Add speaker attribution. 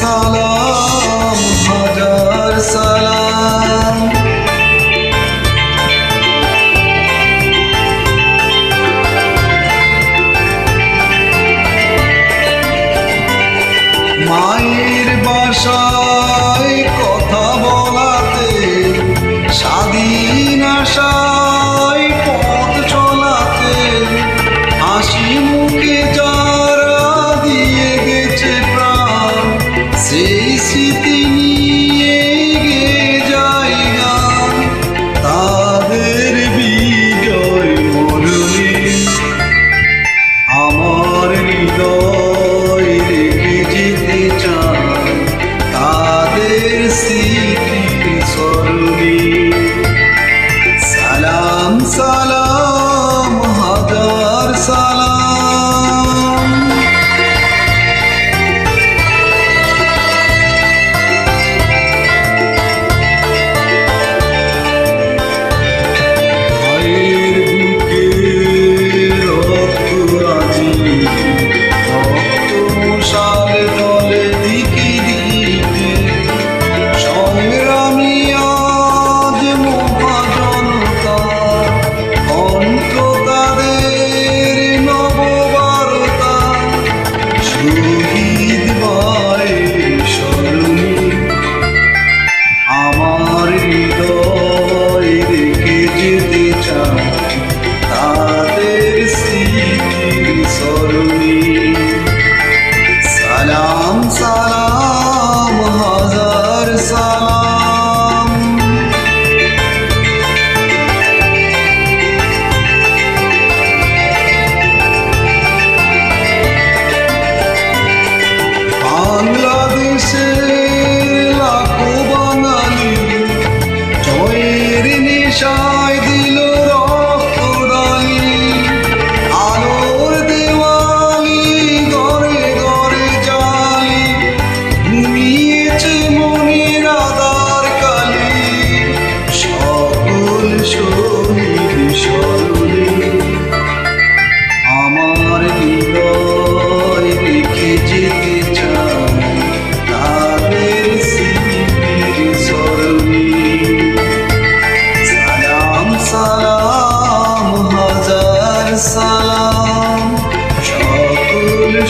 Speaker 1: সালাম হাজার সালাম। মায়ের বাসায় কথা বলাতে স্বাধীন আশায় পথ চলাতে হাসি মুখে see. 勝